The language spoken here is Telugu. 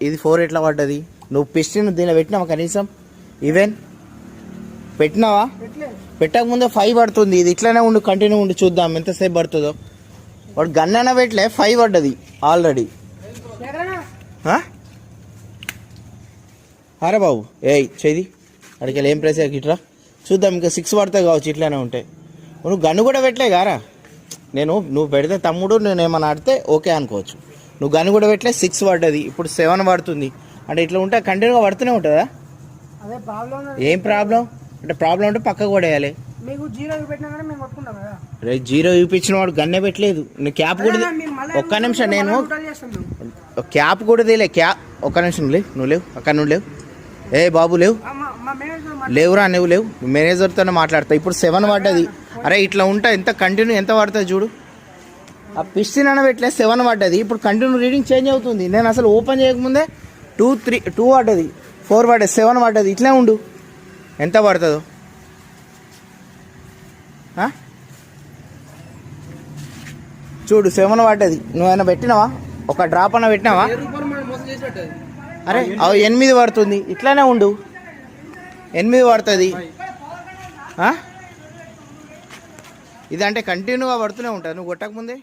ఇది- ఫోర్ ఎట్లా పడ్డది? నువ్వు పిస్టిన్ దీనిలో పెట్టినావా కనీసం? ఈవెన్ పెట్టినావా? పెట్టక ముందే ఫైవ్ పడుతుంది. ఇది ఇట్లానే ఉండు కంటిన్యూ ఉండి చూద్దాం ఎంతసేపు పడుతుందో. వాడు గన్నైనా పెట్టలే ఫైవ్ పడ్డది ఆల్రెడీ అరే బాబు ఏయ్ చేది అడికి ఏం ప్రైస్ ఇట్లా చూద్దాం ఇంకా సిక్స్ పడతాయి కావచ్చు ఇట్లానే ఉంటాయి నువ్వు గన్ను కూడా పెట్టలే కారా నేను నువ్వు పెడితే తమ్ముడు నేను ఏమన్నా ఆడితే ఓకే అనుకోవచ్చు. నువ్వు గన్ను కూడా పెట్టలే సిక్స్ పడ్డది ఇప్పుడు సెవెన్ పడుతుంది అంటే ఇట్లా ఉంటే కంటిన్యూగా పడుతూనే ఉంటుందా? ఏం ప్రాబ్లం అంటే ప్రాబ్లం ఉంటే పక్కకు పడేయాలి. రే జీరో చూపించిన వాడు గన్నే పెట్టలేదు. నీ క్యాప్ కూడా ఒక్క నిమిషం నేను క్యాప్ కూడా తీలే క్యాప్ ఒక్క నిమిషం లేవు నువ్వు లేవు అక్కడ నువ్వు లేవు. ఏ బాబు లేవు. లేవురా నువ్వు లేవు. మేనేజర్తోనే మాట్లాడతా. ఇప్పుడు సెవెన్ పడ్డది అరే ఇట్లా ఉంటా ఎంత కంటిన్యూ ఎంత పడుతుంది చూడు. ఆ పిస్టిన్ అన్న పెట్టలే సెవెన్ పడ్డది. ఇప్పుడు కంటిన్యూ రీడింగ్ చేంజ్ అవుతుంది. నేను అసలు ఓపెన్ చేయకముందే టూ త్రీ టూ పడ్డది. ఫోర్ పడ్డది సెవెన్ పడ్డది. ఇట్లే ఉండు. ఎంత పడుతుందో? చూడు సెవెన్ పడ్డది. నువ్వేమైనా పెట్టినావా? ఒక డ్రాప్ అన్న పెట్టినావా? అరే అవి ఎనిమిది పడుతుంది. ఇట్లానే ఉండు. ఎనిమిది పడుతుంది? ఇదంటే కంటిన్యూగా పడుతూనే ఉంటుంది నువ్వు కొట్టకముందే?